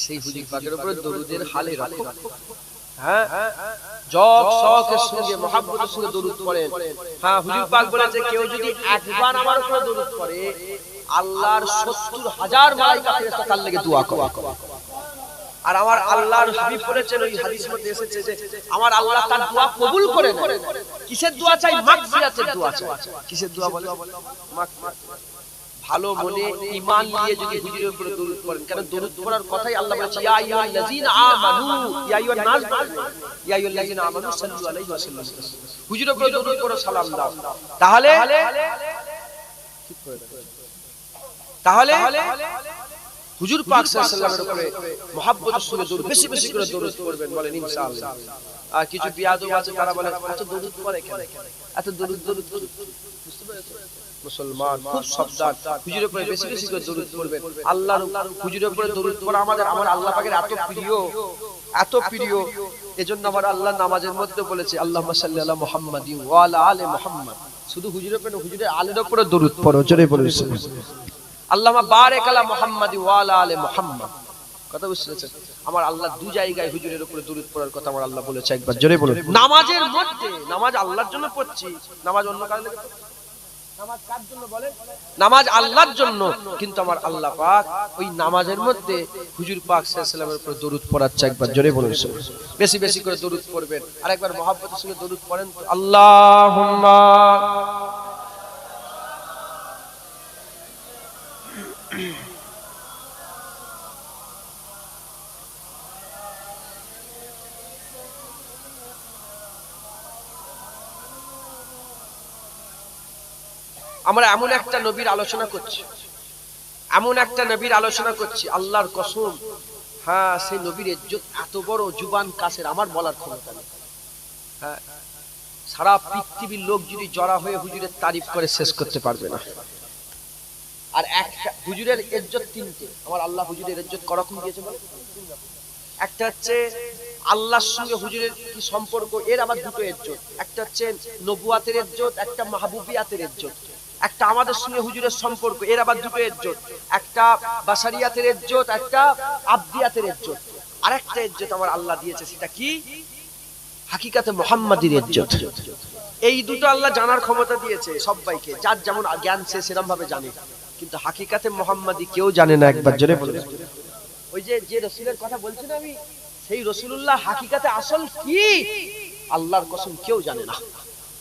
সেই হুজুর পাকের উপরে দরুদের হালে রাখো। হ্যাঁ? জগ শখের সঙ্গে মহাব্বতের সঙ্গে দরুদ পড়েন। হ্যাঁ হুজুর পাক বলেছে কেউ যদি একবার আমার উপরে দরুদ পড়ে আল্লাহর সত্তর হাজার মালাইকা ফেরেশতা তার লেগে দোয়া করে। আর আমার আল্লাহর হাবিব বলেছেন ওই হাদিস মধ্যে এসেছে যে আমার আল্লাহ তার দোয়া কবুল করে কিসের দোয়া চাই? মাগফিরাতের দোয়া চাই। কিসের দোয়া বলে মাগ- ভালো মনে ঈমান নিয়ে যদি হুজুরের উপরে দরুদ পড়েন। কারণ দরুদ পড়ার কথাই আল্লাহ বলেছে ইয়া আইয়ুহাল্লাযীনা আমানু ইয়া আইয়ুহান নাস ইয়া আইয়ুহাল্লাযীনা আমানু সাল্লু আলাইহি ওয়া সাল্লাম হুজুরের উপরে দরুদ পড়ো সালাম দাও। তাহলে। তাহলে হুজুর পাক সাল্লাল্লাহু আলাইহি উপরে মহব্বতের সঙ্গে দরুদ বেশি বেশি করে দরুদ পড়বেন বলেন ইনশাআল্লাহ। আর কিছু বিয়াদব আছে তারা বলে এত দরুদ পড়ে কেন? এত দরুদ দরুদ দরুদ। বুঝতে পেরেছ মুসলমান খুব সাবধান হুজুরের উপরে বেশি বেশি করে দরুদ পড়বেন। আল্লাহর হুজুরের উপরে দরুদ পড়া আমাদের আমার আল্লাহ পাকের এত প্রিয় এত প্রিয় এজন্য আমার আল্লাহ নামাজের মধ্যে বলেছে আল্লাহুম্মা সাল্লি আলা মুহাম্মাদি আলা শুধু হুজুরের উপরে হুজুরের আলের উপরে দরুদ পড়ো জোরে আল্লামা বারেক আলা মুহাম্মাদি আলা কথা বুঝতে আমার আল্লাহ দু জায়গায় হুজুরের উপরে দরুদ পড়ার কথা আমার আল্লাহ বলেছে একবার জোরে বলুন। নামাজের মধ্যে নামাজ আল্লাহর জন্য পড়ছি নামাজ অন্য কারণে। নামাজ আল্লাহর জন্য, কিন্তু আমার আল্লাহ পাক ওই নামাজের মধ্যে হুজুর পাক সাল্লাল্লাহু উপর দরুদ পড়াচ্ছে, একবার জোরে বলুন বেশি বেশি করে দরুদ পড়বেন। আর একবার মহাব্বতের সঙ্গে দরুদ পড়েন তো। আল্লাহুম্মা। আমরা এমন একটা নবীর আলোচনা করছি। এমন একটা নবীর আলোচনা করছি, আল্লাহর কসম। হ্যাঁ সেই নবীর এত বড় জুবান কাছের, আমার বলার ক্ষমতা নেই। হ্যাঁ সারা পৃথিবীর লোক যদি জড়া হয়ে হুজুরের তারিফ করে, শেষ করতে পারবে না। আর একটা, হুজুরের ইজ্জত তিনটে। আমার আল্লাহ হুজুরের ইজ্জত করকম দিয়েছে বলে। একটা হচ্ছে, আল্লাহর সঙ্গে হুজুরের কি সম্পর্ক, এর আবার দুটো এজ্জত একটা হচ্ছে নবুয়াতের ইজ্জত, একটা মাহবুবিয়াতের ইজ্জত। একটা আমাদের সঙ্গে হুজুরের সম্পর্ক, এর আবার দুটো ইজ্জত একটা বাসারিয়াতের ইজ্জত একটা আবদিয়াতের ইজ্জত আর একটা ইজ্জত আমার আল্লাহ দিয়েছে, সেটা কি? হাকিকাতে মোহাম্মদের ইজ্জত এই দুটো আল্লাহ জানার ক্ষমতা দিয়েছে সবাইকে, যার যেমন জ্ঞান সে সেরকম ভাবে জানে। কিন্তু হাকিকাতে মোহাম্মদী কেউ জানে না, একবার জোরে বলে। ওই যে যে রসুলের কথা বলছি না আমি, সেই রসুল্লাহ হাকিকাতে আসল কি? আল্লাহর কসম কেউ জানে না।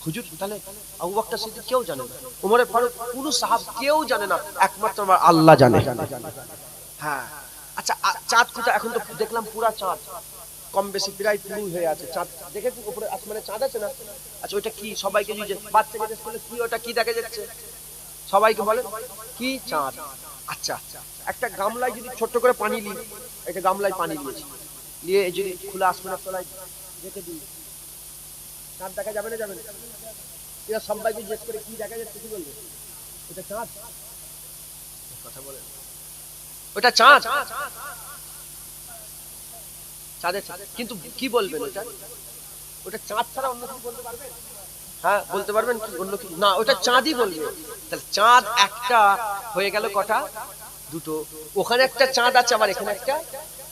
হুজুর, তাহলে আবু সিদ্দিক কেউ জানে না? ফারুক সাহাব কেউ জানে না, একমাত্র আমার আল্লাহ জানে। হ্যাঁ। আচ্ছা চাঁদ কোথা এখন তো দেখলাম পুরা চাঁদ। কম বেশি প্রায় পুরো হয়ে আছে। চাঁদ, দেখেছি উপরে আসমানে চাঁদ আছে না? আচ্ছা কি? সবাইকে জিজ্ঞেস করলে কি, ওটা কি দেখা যাচ্ছে? সবাইকে বলে, কি চাঁদ? আচ্ছা একটা গামলায় যদি ছোট্ট করে পানি নি একটা গামলায় পানি নিয়েছি নিয়ে যদি খোলা আসমানের তলায় রেখে দিই। চাঁদ দেখা যাবে না যাবে না। এরা সবাইকে জিজ্ঞেস করে কি দেখা যাচ্ছে কি বলবে? এটা চাঁদ। কথা ওটা চাঁদ। চাঁদের কিন্তু কি বলবেন ওটা? ওটা চাঁদ ছাড়া অন্য কিছু বলতে পারবেন হ্যাঁ বলতে পারবেন কি? অন্য কিছু? না ওটা চাঁদই বলবে। তাহলে চাঁদ একটা হয়ে গেল কটা? দুটো। ওখানে একটা চাঁদ আছে আবার এখানে একটা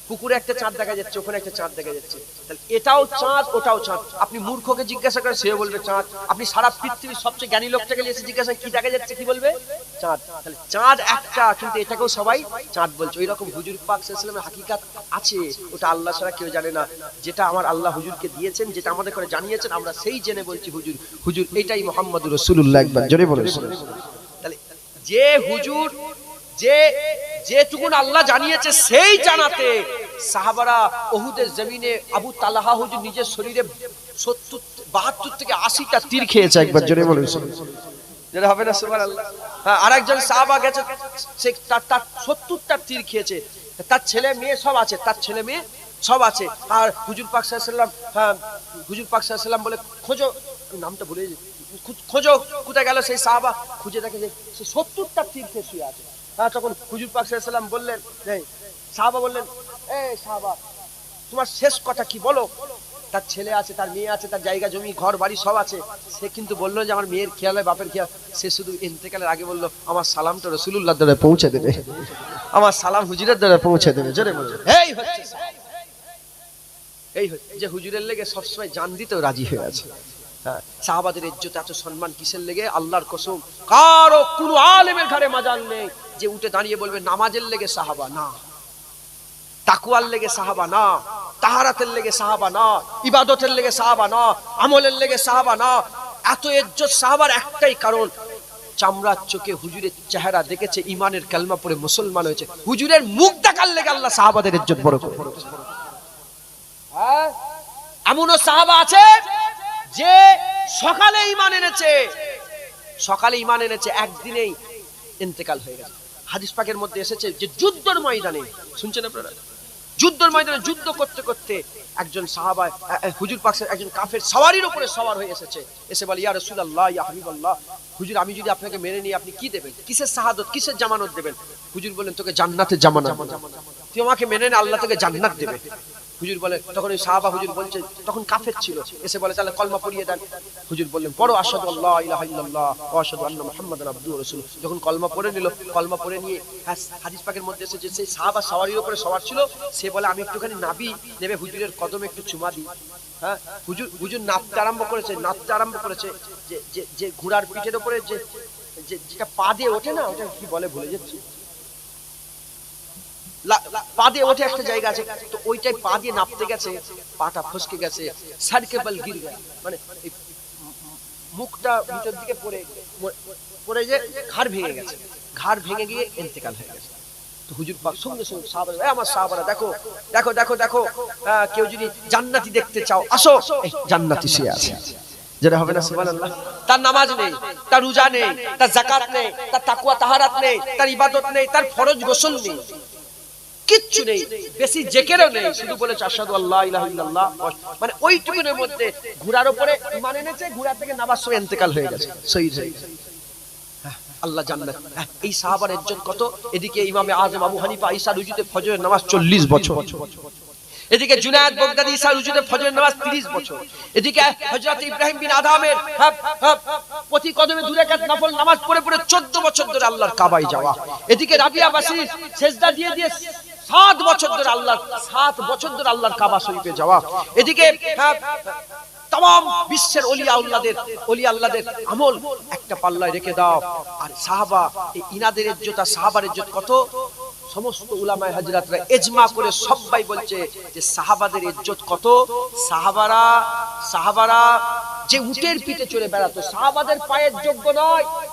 পুকুরে একটা চাঁদ দেখা যাচ্ছে, ওখানে একটা চাঁদ দেখা যাচ্ছে। তাহলে এটাও চাঁদ, ওটাও চাঁদ। আপনি মূর্খকে জিজ্ঞাসা করেন সে বলবে চাঁদ। আপনি সারা পৃথিবীর সবচেয়ে জ্ঞানী লোকটাকে এসে জিজ্ঞাসা কি দেখা যাচ্ছে, কি বলবে? চাঁদ। তাহলে চাঁদ একটা, কিন্তু এটাকেও সবাই চাঁদ বলছে। ওই রকম হুজুর পাক সাল্লামের হাকিকাত আছে, ওটা আল্লাহ ছাড়া কেউ জানে না। যেটা আমার আল্লাহ হুজুরকে দিয়েছেন, যেটা আমাদের করে জানিয়েছেন, আমরা সেই জেনে বলছি, হুজুর হুজুর, এটাই মোহাম্মদ রসুল্লাহ একবার। জোরে বলে তাহলে যে হুজুর যে যেটুকুন আল্লাহ জানিয়েছে, সেই জানাতে সাহাবারা ওহুদের জমিনে আবু তালাহা হুজুর নিজের শরীরে সত্তর, বাহাত্তর থেকে আশিটা তীর খেয়েছে একবার, জোরে বলে হ্যাঁ তার ছেলে মেয়ে সব আছে, তার ছেলে মেয়ে সব আছে। আর হুজুর হ্যাঁ বলে, খোঁজো। নামটা কোথায় গেল সেই সাহাবা? খুঁজে দেখে যে সে সত্তরটা তীর খেয়ে শুয়ে আছে। তখন হুজুর পাক সাল্লাম বললেন এই সাহাবা বললেন এ সাহাবা তোমার শেষ কথা কি বলো? তার ছেলে আছে তার মেয়ে আছে তার জায়গা জমি ঘর বাড়ি সব আছে। সে কিন্তু বলল যে আমার মেয়ের খেয়াল হয় বাপের খেয়াল। সে শুধু ইন্তেকালের আগে বলল আমার সালামটা রসুল্লাহ দ্বারা পৌঁছে দেবে। আমার সালাম হুজুরের দ্বারা পৌঁছে দেবে জোরে এই হচ্ছে এই যে হুজুরের লেগে সবসময় জান দিতেও রাজি হয়ে আছে। হ্যাঁ, সাহাবাদের ইজ্জত এত সম্মান কিসের লেগে? আল্লাহর কসম কারও কোনো আলেমের ঘরে মাজাল নেই। যে উঠে দাঁড়িয়ে বলবে, নামাজের লেগে সাহাবা না তাকুয়ার লেগে সাহাবা না, তাহারাতের লেগে সাহাবা না, ইবাদতের লেগে সাহাবা না, আমলের লেগে সাহাবা না। এত ইজ্জত সাহাবার একটাই কারণ, চামড়ার চোখে হুজুরের চেহারা দেখেছে ইমানের কালমা পড়ে মুসলমান হয়েছে। হুজুরের মুখ দেখার লেগে আল্লাহ সাহাবাদের ইজ্জত বড় করে। হ্যাঁ? এমনও সাহাবা আছে যে সকালে ইমান এনেছে, সকালে ইমান এনেছে, একদিনেই ইন্তেকাল হয়ে গেছে। হাদিস পাকের মধ্যে এসেছে যে যুদ্ধর ময়দানে, শুনছেন আপনারা? যুদ্ধর ময়দানে যুদ্ধ করতে করতে একজন সাহাবা হুজুর পাকসের একজন কাফের সওয়ারির উপরে সওয়ার হয়ে এসেছে। এসে বলে, ইয়া রাসূলুল্লাহ, ইয়া হাবিবাল্লাহ, হুজুর, আমি যদি আপনাকে মেনে নিই, আপনি কি দেবেন? কিসের শাহাদত, কিসের জামানত দেবেন? হুজুর বলেন তোকে জান্নাতের জামানত তুই আমাকে মেনে নে, আল্লাহ তোকে জান্নাত দেবে। হুজুর বলে, তখন ওই সাহাবা হুজুর বলছে, তখন কাফের ছিল। এসে বলে, তাহলে কলমা পড়িয়ে দেন। হুজুর বললেন, পড়ো আসাদু আল্লাহ ইলাহা ইল্লাল্লাহ আশহাদু আন্না মুহাম্মাদান আবদুহু ওয়া যখন কলমা পড়ে নিল, কলমা পড়ে নিয়ে হাদিস পাকের মধ্যে এসেছে সেই সাহাবা সাওয়ারির উপরে সওয়ার ছিল, সে বলে, আমি একটুখানি নাবি, নেবে হুজুরের কদমে একটু চুমা দিই। হ্যাঁ হুজুর হুজুর নাপতে আরম্ভ করেছে নাপতে আরম্ভ করেছে, যে যে যে ঘোড়ার পিঠের উপরে যে যে, যেটা পা দিয়ে ওঠে না, ওটা কি বলে ভুলে যাচ্ছি। পা দিয়ে ওঠে একটা জায়গা আছে। তো ওইটাই পা দিয়ে নাপতে গেছে পাটা ফসকে গেছে। সার্কেবল গির গেছে। মানে মুখটা ভিতর দিকে পড়ে পড়ে যে ঘাড় ভেঙে গেছে। ঘাড় ভেঙে গিয়ে ইন্তেকাল হয়ে গেছে। তো হুজুর পাক সঙ্গে সঙ্গে সাহাবারা "এ আমার সাহাবারা দেখো দেখো দেখো দেখো কেউ যদি জান্নাতি দেখতে চাও আসো। জান্নাতি সে আছে। যেটা হবে না সুবহানাল্লাহ। তার নামাজ নেই তার রোজা নেই তার যাকাত নেই তার তাকওয়া তাহারাত নেই তার ইবাদত নেই তার ফরজ গোসল নেই। কিচ্ছু নেই বেশি জেকেরও নেই শুধু বলেছে আশহাদু আল্লাহ ইলাহা ইল্লাল্লাহ। মানে ওইটুকুনের মধ্যে ঘোড়ার উপরে ঈমান এনেছে ঘোড়া থেকে নামাজ সময় হয়ে গেছে শহীদ হয়ে গেছে। হ্যাঁ, আল্লাহ জান্নাত হ্যাঁ, এই সাহাবার কত? এদিকে ইমামে আবু হানিফা ঈসা ফজরের নামাজ 40 বছর। এদিকে জুনায়েদ ঈসা ফজরের নামাজ 30 বছর। এদিকে হযরত ইব্রাহিম বিন আদমের হ্যাঁ, প্রতি কদমে নফল নামাজ পড়ে পড়ে 14 বছর ধরে আল্লাহর কাবায় যাওয়া। এদিকে রাবিয়া বাসি সেজদা দিয়ে দিয়ে সাত বছর ধরে আল্লাহর সাত বছর ধরে আল্লাহর কাবা শরীফে যাওয়া। এদিকে হ্যাঁ, তাম বিশ্বের অলিয়া আল্লাহদের অলিয়া আল্লাহদের আমল একটা পাল্লায় রেখে দাও। আর সাহাবা এই ইনাদের ইজ্জত আর সাহাবার ইজ্জত কত? সমস্ত উলামায়ে হাজরাতরা এজমা করে সবাই বলছে যে সাহাবাদের ইজ্জত কত? সাহাবারা সাহাবারা যে উটের পিঠে চড়ে বেড়াতো সাহাবাদের পায়ের যোগ্য নয়।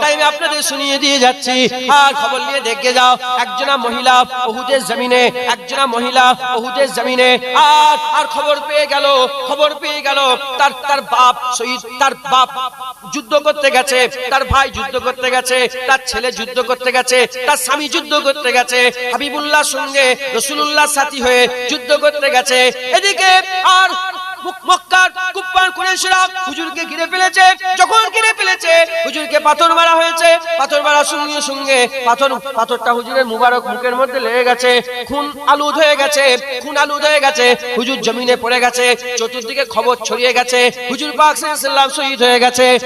তাই আমি আপনাদের শুনিয়ে দিয়ে যাচ্ছি। আর খবর নিয়ে দেখে যাও একজনা মহিলা ওহুদের জমিনে একজনা মহিলা ওহুদের জমিনে। আর আর খবর পেয়ে গেল, খবর পেয়ে গেল, তার তার বাপ শহীদ, তার বাপ যুদ্ধ করতে গেছে, তার ভাই যুদ্ধ করতে গেছে, তার ছেলে যুদ্ধ করতে গেছে, তার স্বামী যুদ্ধ করতে গেছে হাবিবুল্লাহ সঙ্গে রসুল্লাহ সাথী হয়ে যুদ্ধ করতে গেছে। এদিকে আর মক্কার মধ্যে লেগে গেছে। খুন আলুদ হয়ে গেছে। খুন আলুদ হয়ে হুজুর জমিনে পড়ে গেছে। চতুর্দিকে খবর ছড়িয়ে গেছে। হুজুর পাক সাল্লাল্লাহু শহীদ হয়ে গেছে।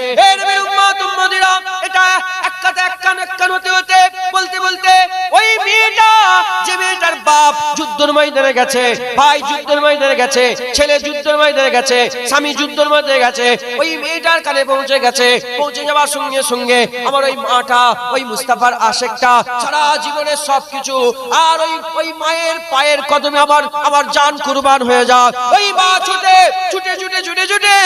এটা এক এক কান এক কান হতে হতে, বলতে বলতে ওই মেয়েটা, যে মেয়েটার বাপ যুদ্ধের ময়দানে গেছে, ভাই যুদ্ধের ময়দানে গেছে, ছেলে যুদ্ধের ময়দানে গেছে, স্বামী যুদ্ধের মধ্যে গেছে, ওই মেয়েটার কানে পৌঁছে গেছে, পৌঁছে যাওয়ার সঙ্গে সঙ্গে আমার ওই মাটা, ওই মুস্তাফার আশেকটা, সারা জীবনের সবকিছু, আর ওই ওই মায়ের পায়ের কদমে আমার আমার জান কুরবান হয়ে যাক ওই মা ছুটে ছুটে ছুটে ছুটে ছুটে,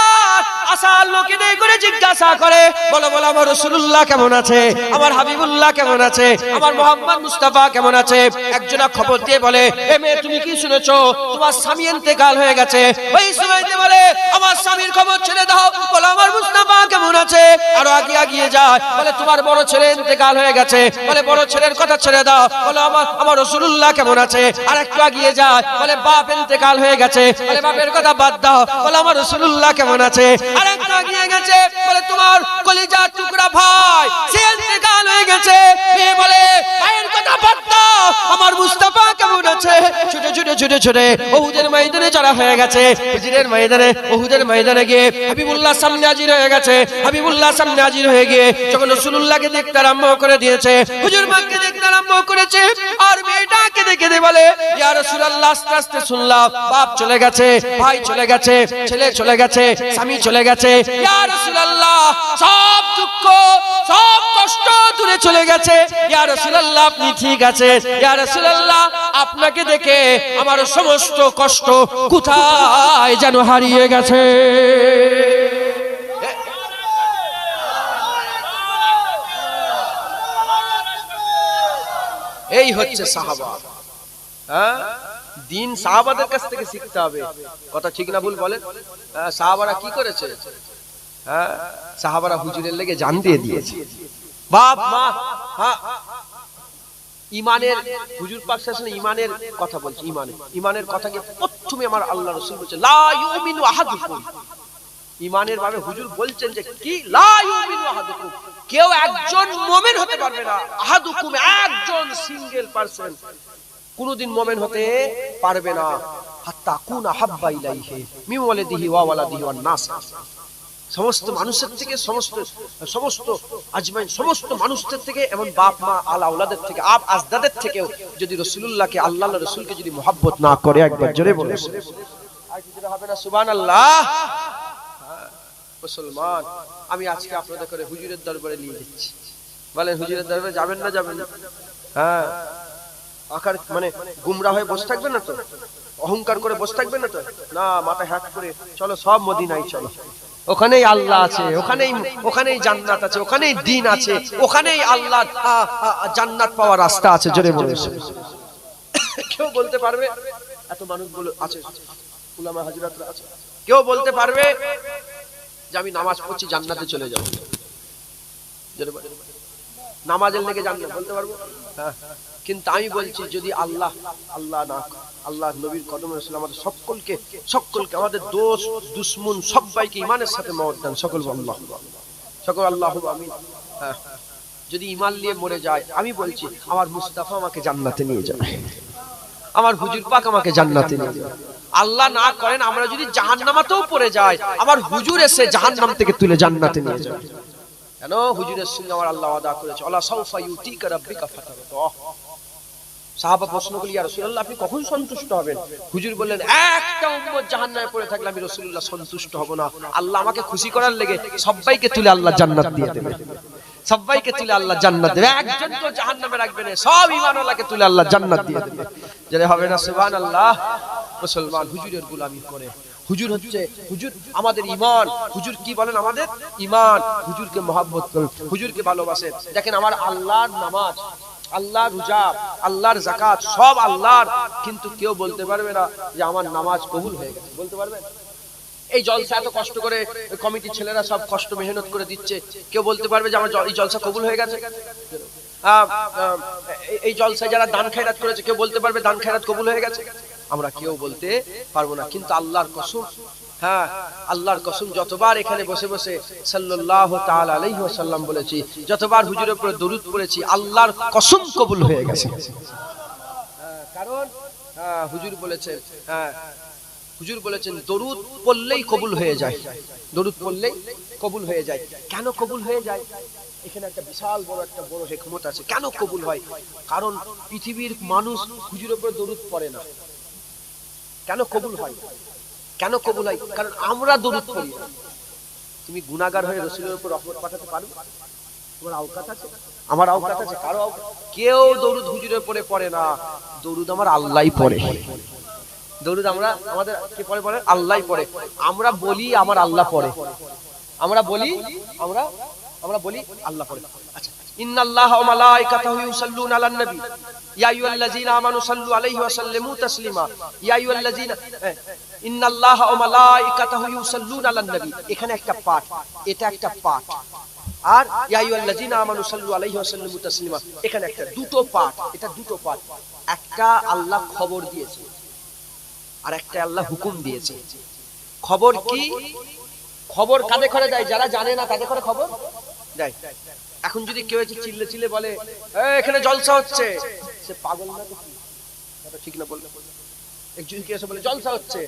আর আসার লোকেদের করে জিজ্ঞাসা করে বলো বলো আমার রসুল্লাহ কেমন আছে? আমার হাবিবুল্লাহ কেমন আছে? আমার মোহাম্মদ মুস্তাফা কেমন আছে? একজনা খবর দিয়ে বলে, এ মেয়ে, তুমি কি শুনেছো? তোমার স্বামী ইন্তেকাল হয়ে গেছে। ওই সময়তে বলে, আমার স্বামীর খবর ছেড়ে দাও। বলো, আমার মুস্তাফা কেমন আছে? আরও আগে আগিয়ে যায়। বলে, তোমার বড় ছেলে ইন্তেকাল হয়ে গেছে। বলে, বড় ছেলের কথা ছেড়ে দাও। বলে, আমার আমার রসুল্লাহ কেমন আছে? আর একটু আগিয়ে যায়। বলে, বাপ ইন্তেকাল হয়ে গেছে। বলে, বাপের কথা বাদ দাও। বলে, আমার রসুল্লাহ কেমন আছে? আর একটু আগিয়ে গেছে। বলে, তোমার কলিজার ভাই হয়ে গেছে। মেয়ে বলে কথা দাও আমার মুস্তাফা কেমন আছে? ছুটে ছুটে ছুটে ছুটে ওহুদের ময়দানে চড়া হয়ে গেছে। ময়দানে, ওহুদের ময়দানে গিয়ে হাবিবুল্লাহ সামনে হাজির হয়ে গেছে। হাবিবুল্লাহ সামনে হাজির হয়ে গিয়ে যখন রসুল্লাহকে দেখতে আরম্ভ করে দিয়েছে, হুজুর মাকে দেখতে আরম্ভ করেছে আর মেয়েটাকে দেখে দে বলে, ইয়া আস্তে আস্তে শুনলাম। বাপ চলে গেছে, ভাই চলে গেছে, ছেলে চলে গেছে, স্বামী চলে গেছে। ইয়া সব দুঃখ সব কষ্ট দূরে চলে গেছে। ইয়া রাসূলুল্লাহ আপনি ঠিক ইয়া রাসূলুল্লাহ আপনাকে দেখে আমার সমস্ত কষ্ট কোথায় যেন হারিয়ে গেছে? এই হচ্ছে সাহাবা। হ্যাঁ? দিন সাহাবাদের কাছ থেকে শিখতে হবে। কথা ঠিক না ভুল বলেন? হ্যাঁ, সাহাবারা কি করেছে? সাহাবারা হুজুরের লেগে জান দিয়ে দিয়েছে। বাপ, মা ইমানের, হুজুর পাক শাসনে ইমানের কথা বলছে, ইমানের। ইমানের কথাকে প্রথমে আমার আল্লাহ রসুল বলছে, লা ইউমিনু আহাদুকুম। ইমানের ভাবে হুজুর বলছেন যে, কি? লা ইউমিনু আহাদুকুম। কেউ একজন মুমিন হতে পারবে না। আহাদুকুম, একজন সিঙ্গেল পারসন। কোনদিন মুমিন হতে পারবে না। হাত্তা কুনা হাব্বা ইলাইহি মিন ওয়ালিদিহি ওয়া ওয়ালাদিহি ওয়ান নাস সমস্ত মানুষের থেকে সমস্ত সমস্ত আজমাইন সমস্ত মানুষদের থেকে এমন বাপ মা আলা আওলাদের থেকে আপ আজদাদের থেকেও যদি রসুলুল্লাহকে আল্লাহ রসুলকে যদি মোহাব্বত না করে একবার জোরে বলে হবে না? সুবহানাল্লাহ! হ্যাঁ, মুসলমান আমি আজকে আপনাদের করে হুজুরের দরবারে নিয়ে যাচ্ছি। বলেন হুজুরের দরবারে যাবেন না যাবেন? হ্যাঁ। আকার মানে গুমরা হয়ে বসে থাকবেন না তো? অহংকার করে বসে থাকবেন না তো? না মাথা হ্যাক করে চলো সব মদিনাই চলো। ওখানেই আল্লাহ আছে, ওখানেই ওখানেই জান্নাত আছে, ওখানেই দিন আছে, ওখানেই আল্লাহ জান্নাত পাওয়ার রাস্তা আছে, জোরে বলে কেউ বলতে পারবে? এত মানুষ বলে আছে, উলামা হাজরাতরা আছে। কেউ বলতে পারবে যে আমি নামাজ পড়ছি, জান্নাতে চলে যাব। নামাজের লেগে জান্নাত, বলতে পারব? হ্যাঁ কিন্তু আমি বলছি, যদি আল্লাহ আল্লাহ না আল্লাহ নবীর কদম রসুল আমাদের সকলকে সকলকে, আমাদের দোষ, দুশ্মন সবাইকে ইমানের সাথে মত দেন, সকল আল্লাহ। সকল আল্লাহ আমি হ্যাঁ যদি ইমান নিয়ে মরে যায়, আমি বলছি, আমার মুস্তাফা আমাকে জান্নাতে নিয়ে যাবে। আমার হুজুর পাক আমাকে জান্নাতে নিয়ে যাবে। আল্লাহ না করেন, আমরা যদি জাহান্নামাতেও পড়ে যাই, আমার হুজুর এসে জাহান্নাম থেকে তুলে জান্নাতে নিয়ে যাবে। কেন? হুজুরের সঙ্গে আমার আল্লাহ আদা করেছে আল্লাহ সাউফা ইউতিকা রাব্বিকা ফাতারাদা সাহাবা প্রশ্ন রাসূলুল্লাহ, আপনি কখন সন্তুষ্ট হবেন? হুজুর বললেন, একটা উম্মত পড়ে থাকলে আমি রাসূলুল্লাহ সন্তুষ্ট হব না। আল্লাহ আমাকে খুশি করার লেগে সবাইকে তুলে আল্লাহ জান্নাত দিয়ে দেবে। সবাইকে তুলে আল্লাহ জান্নাত দেবে। একজন তো রাখবে না, সব ঈমানওয়ালাকে তুলে আল্লাহ জান্নাত দিয়ে দেবে। হবে না মুসলমান, হুজুরের করে। হুজুর হচ্ছে, হুজুর আমাদের ইমান হুজুর কি বলেন আমাদের? ইমান হুজুরকে মহাব্বত করেন। হুজুরকে ভালোবাসেন। দেখেন, আমার আল্লাহর নামাজ আল্লাহর রোজা আল্লাহর জাকাত সব আল্লাহর। কিন্তু কেউ বলতে পারবে না যে আমার নামাজ কবুল হয়ে গেছে। বলতে পারবে? এই জলসা এত কষ্ট করে কমিটির ছেলেরা সব কষ্ট মেহনত করে দিচ্ছে। কেউ বলতে পারবে যে আমার এই জলসা কবুল হয়ে গেছে? এই- জলসায় যারা দান খায়রাত করেছে, কেউ বলতে পারবে দান খায়রাত কবুল হয়ে গেছে? আমরা কেউ বলতে পারব না। কিন্তু আল্লাহর কসম হ্যাঁ আল্লাহর কসম যতবার এখানে বসে বসে তাআলা আলাইহি বলেছি যতবার হুজুরের উপরে দরুদ পড়েছি আল্লাহর কসম কবুল হয়ে গেছে। হ্যাঁ, কারণ হ্যাঁ, হুজুর বলেছেন হ্যাঁ হুজুর বলেছেন দরুদ পড়লেই কবুল হয়ে যায়। দরুদ পড়লেই কবুল হয়ে যায়। কেন কবুল হয়ে যায়? এখানে একটা বিশাল বড় একটা বড় হেকমত আছে। কেন কবুল হয়? কারণ পৃথিবীর মানুষ হুজুরের উপরে দরুদ পড়ে না। কেন কবুল হয়? কেন কবুল হয়? কারণ আমরা দরুদ পড়ি। তুমি গুনাহগার হয়ে রসুলের উপর রহমত পাঠাতে পারবে তোমার আওকাত আছে? আমার আওকাত আছে? কারও কেউ দরুদ হুজুরের পরে পড়ে না। দরুদ আমার আল্লাহই পড়ে। দরুদ আমরা, আমাদের কি পরে পড়ে আল্লাহই পড়ে। আমরা বলি আমার আল্লাহ পড়ে। আমরা বলি, আমরা আমরা বলি আল্লাহ পড়ে। আচ্ছা ইন্নাল্লাহা ওয়া মালাইকাতাহু ইউসাল্লুনা আলান নবী। ইয়া আইয়ুহাল্লাযীনা আমানু সাল্লু আলাইহি ওয়া সাল্লিমু তাসলিমা। ইয়া আইয়ুহাল্লাযীনা হ্যাঁ, ইন্নাল্লাহা ওয়া মালাইকাতাহু ইউসাল্লুনা আলান নবী। এখানে একটা পাঠ এটা একটা পাঠ। আর এখানে একটা দুটো পাঠ এটা দুটো পাঠ। একটা আল্লাহ খবর দিয়েছে আর একটা আল্লাহ হুকুম দিয়েছে। খবর কি? খবর কাদের ঘরে দেয় যারা জানে না তাদের ঘরে খবর? দেয় এখন যদি কেউ এসে চিল্লে চিল্লে বলে এখানে জলসা হচ্ছে। সে পাগল না কি? ঠিক না বললে একজন কি এসে বলে, জলসা হচ্ছে।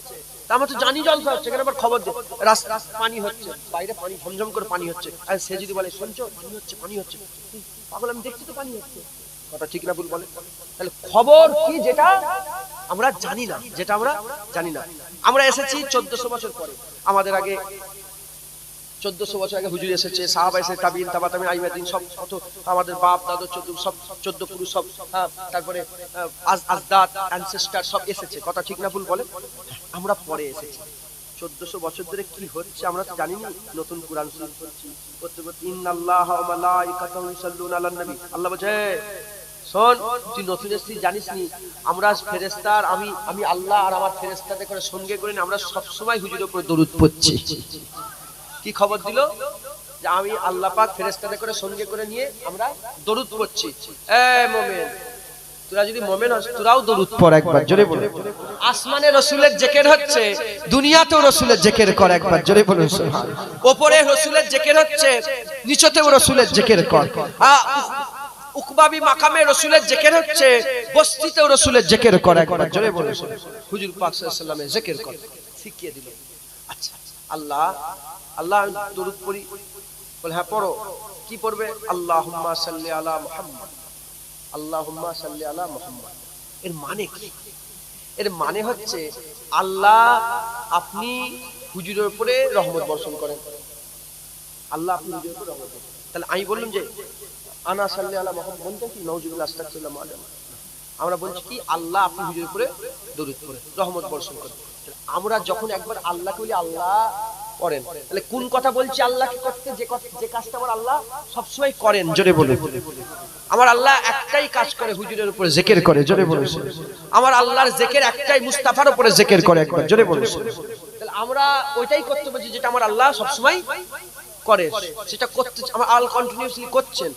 আমরা তো জানি জলসা হচ্ছে, এখানে আবার খবর দে রাস্তা পানি হচ্ছে, বাইরে পানি, ঝমঝম করে পানি হচ্ছে। আর সে যদি বলে, শুনছো, পানি হচ্ছে পানি হচ্ছে। পাগল, আমি দেখছি তো পানি হচ্ছে। কথা ঠিক না ভুল বলে। তাহলে খবর কি যেটা? আমরা জানি না, যেটা আমরা জানি না। আমরা এসেছি চোদ্দশো বছর পরে। আমাদের আগে চোদ্দশো বছর আগে হুজুর এসেছে সাহাবা এসে তাবিন তাবা তাবিন আইমাদিন সব কত আমাদের বাপ দাদু চোদ্দ সব চোদ্দ পুরুষ সব হ্যাঁ, তারপরে আজ আজদাদ অ্যানসেস্টার সব এসেছে। কথা ঠিক না ভুল বলে আমরা পরে এসেছি। চোদ্দশো বছর ধরে কি হচ্ছে আমরা জানি না নতুন কোরআন নবী। আল্লাহ বলছে শোন তুই নতুন এসেছিস জানিস নি আমরা ফেরেস্তার আমি আমি আল্লাহ আর আমার ফেরেস্তাদের করে সঙ্গে করে আমরা সবসময় হুজুরের উপর দরুদ পড়ছি। কি খবর দিল? যে আমি আল্লাহ পাক ফেরেস্তাদের করে সঙ্গে করে নিয়ে আমরা দরুদ পড়ছি। এ মোমেন তোরা যদি মোমেন হস তোরাও দরুদ পড় একবার জোরে বলো আসমানে রসুলের জেকের হচ্ছে দুনিয়াতেও রসুলের জেকের কর একবার জোরে বলুন ওপরে রসুলের জেকের হচ্ছে নিচতেও রসুলের জেকের কর। উকবাবি মাকামে রসুলের জেকের হচ্ছে বস্তিতেও রসুলের জেকের কর একবার জোরে বলুন। হুজুর পাক সাল্লাল্লাহু আলাইহি জেকের কর শিখিয়ে দিল। আচ্ছা আল্লাহ আল্লাহ দরুদ পড়ি। বলে হ্যাঁ পড়ো। কি পড়বে? আল্লাহুম্মা সাল্লি আলা মুহাম্মদ। আল্লাহুম্মা সাল্লি আলা মুহাম্মদ। এর মানে কি? এর মানে হচ্ছে, আল্লাহ আপনি হুজুরের উপরে রহমত বর্ষণ করেন। আল্লাহ আপনি হুজুরের উপরে রহমত তাহলে আমি বললাম যে, আনা সাল্লি আলা মুহাম্মদ কি আমরা বলছি কি, আল্লাহ আপনি হুজুরের উপরে দরুদ পড়েন, রহমত বর্ষণ করেন। আমরা যখন একবার আল্লাহকে বলি, আল্লাহ করেন। তাহলে কোন কথা বলছি? আল্লাহকে করতে? যে যে কাজটা আমার আল্লাহ সবসময় করেন, জোরে বলুন। আমার আল্লাহ একটাই কাজ করে হুজুরের উপরে, জেকের করে, জোরে বলুন। আমার আল্লাহর জেকের একটাই মুস্তাফার উপরে জেকের করে একবার, জোরে বলুন। তাহলে আমরা ওইটাই করতে বলছি যেটা আমার আল্লাহ সবসময় করে। সেটা করতে আমার আল কন্টিনিউসলি করছেন।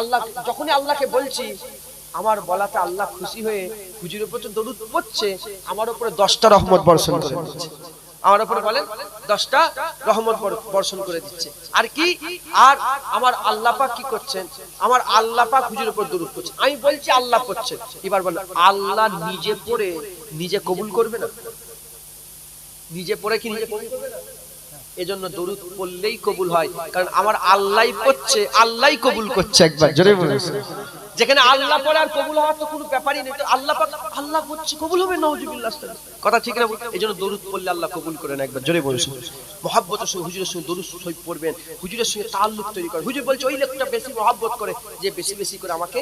আল্লাহ যখনই আল্লাহকে বলছি, আমার বলাতে আল্লাহ খুশি হয়ে হুজুরের উপর দরুদ পড়ছে, আমার উপরে দশটা রহমত বর্ষণ করে আমার উপরে বলেন, দশটা রহমত বর্ষণ করে দিচ্ছে। আর কি? আর আমার আল্লাহ কি করছেন? আমার আল্লাহ পাক হুজুরের উপর দরুদ করছে আমি বলছি আল্লাহ করছে এবার বলেন, আল্লাহ নিজে পড়ে নিজে কবুল করবে না? নিজে পড়ে কি নিজে কবুল করবে না? এজন্য দরুদ পড়লেই কবুল হয়। কারণ আমার আল্লাহই পড়ছে, আল্লাহই কবুল করছে একবার। জোরে বলুন। যেখানে আল্লাহ পরে আর কবুল হওয়ার তো কোনো ব্যাপারই নেই। আল্লাহ আল্লাহ পড়ছে কবুল হবে? নওজুবিল্লাহ কথা ঠিক না এই জন্য দরুদ পড়লে আল্লাহ কবুল করেন একবার। জোরে বলছে মহাব্বতের সঙ্গে হুজুরের সঙ্গে দরুদ শরীফ পড়বেন। হুজুরের সঙ্গে তাল্লুক তৈরি করে হুজুর বলছে ওই লোকটা বেশি মহাব্বত করে যে বেশি বেশি করে আমাকে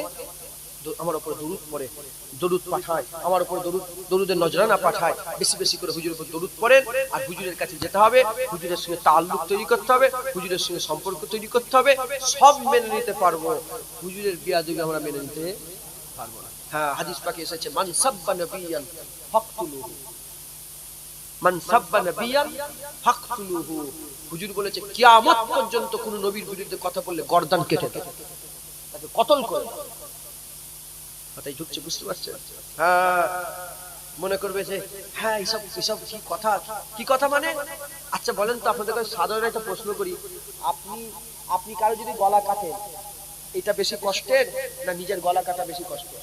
আমার উপরে দরুদ পড়ে। দরুদ পাঠায়। আমার উপরে দরুদ দরুদের নজরানা পাঠায়। বেশি বেশি করে হুজুরের উপর দরুদ পড়েন আর হুজুরের কাছে যেতে হবে। হুজুরের সঙ্গে তাল্লুক তৈরি করতে হবে। হুজুরের সঙ্গে সম্পর্ক তৈরি করতে হবে। সব মেনে নিতে পারব। হুজুরের বিয়াদবি আমরা মেনে নিতে পারব না। হ্যাঁ হাদিস পাকে এসেছে, মান নবিয়ান মান সাব্বা নবিয়ান ফাকতুলুহু। হুজুর বলেছে, কিয়ামত পর্যন্ত কোন নবীর বিরুদ্ধে কথা বললে গর্দান কেটে দেবে। তাকে কতল করে। কথাই ঢুকছে, বুঝতে পারছেন হ্যাঁ মনে করবে যে হ্যাঁ এইসব এইসব কি কথা? কি কথা মানে? আচ্ছা বলেন তো আপনাদের কাছে সাধারণ একটা প্রশ্ন করি। আপনি আপনি কারও যদি গলা কাটেন, এটা বেশি কষ্টের না নিজের গলা কাটা বেশি কষ্টের?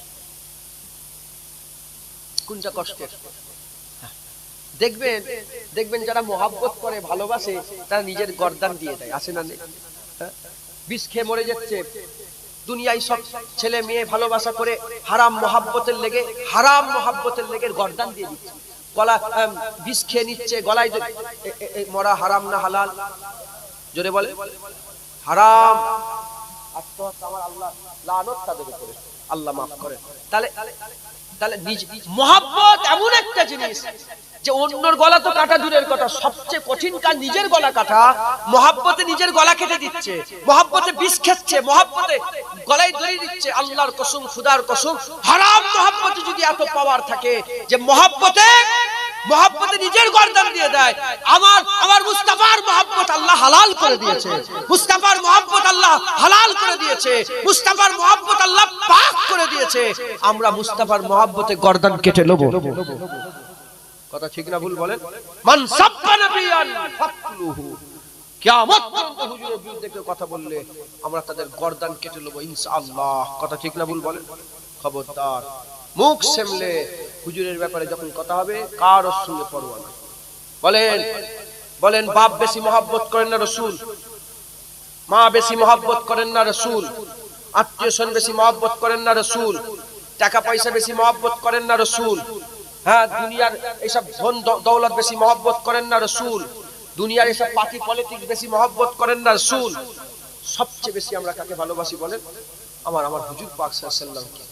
কোনটা কষ্টের। দেখবেন দেখবেন যারা মোহাব্বত করে, ভালোবাসে, তারা নিজের গর্দান দিয়ে দেয়। আসে না হ্যাঁ? বিষ খেয়ে মরে যাচ্ছে। দুনিয়ায় সব ছেলে মেয়ে ভালোবাসা করে হারাম মহাব্বতের লেগে, হারাম মহাব্বতের লেগে গরদান দিয়ে দিচ্ছে। গলা বিষ খেয়ে নিচ্ছে, গলায় মরা হারাম না হালাল? জোরে বলে। হারাম। আমার আল্লাহ লানত তাদের উপরে আল্লাহ মাফ করেন তাহলে তাহলে নিজ মহাব্বত এমন একটা জিনিস যে অন্যর গলা তো কাটা দূরের কথা, সবচেয়ে কঠিন কাজ নিজের গলা কাটা, মহাব্বতে নিজের গলা কেটে দিচ্ছে, মহাব্বতে বিষ খাচ্ছে, মহাব্বতে গলায় দড়ি দিচ্ছে, আল্লাহর কসম, খুদার কসম, হারাম মহাব্বতে যদি এত পাওয়ার থাকে যে মহাব্বতে মহাব্বতে নিজের গর্দান দিয়ে দেয়। আমার আমার মুস্তাফার মহাব্বত আল্লাহ হালাল করে দিয়েছে। মুস্তাফার মহাব্বত আল্লাহ হালাল করে দিয়েছে। মুস্তাফার মহাব্বত আল্লাহ পাক করে দিয়েছে। আমরা মুস্তাফার মহাব্বতে গর্দান কেটে নেব। কথা ঠিক না ভুল বলেন? মান সাব্বা নাবিয়ান ফাকলুহু। কিয়ামত পর্যন্ত হুজুরের বিরুদ্ধে কেউ কথা বললে আমরা তাদের গর্দান কেটে নেব ইনশাআল্লাহ। কথা ঠিক না ভুল বলেন? খবরদার। মুখ সেমলে হুজুরের ব্যাপারে যখন কথা হবে, কারোর সঙ্গে পড়ুয়া না। বলেন বলেন, বাপ বেশি মহাব্বত করেন না রসুল? মা বেশি মহাব্বত করেন না রসুল? আত্মীয় স্বজন বেশি মহাব্বত করেন না রসুল? টাকা পয়সা বেশি মহাব্বত করেন না রসুল? হ্যাঁ দুনিয়ার এইসব ধন দৌলত বেশি মহাব্বত করেন না রসুল? দুনিয়ার এসব পার্টি পলিটিক্স বেশি মহাব্বত করেন না রসুল? সবচেয়ে বেশি আমরা কাকে ভালোবাসি বলেন? আমার আমার হুজুর পাক ওয়াসাল্লামকে।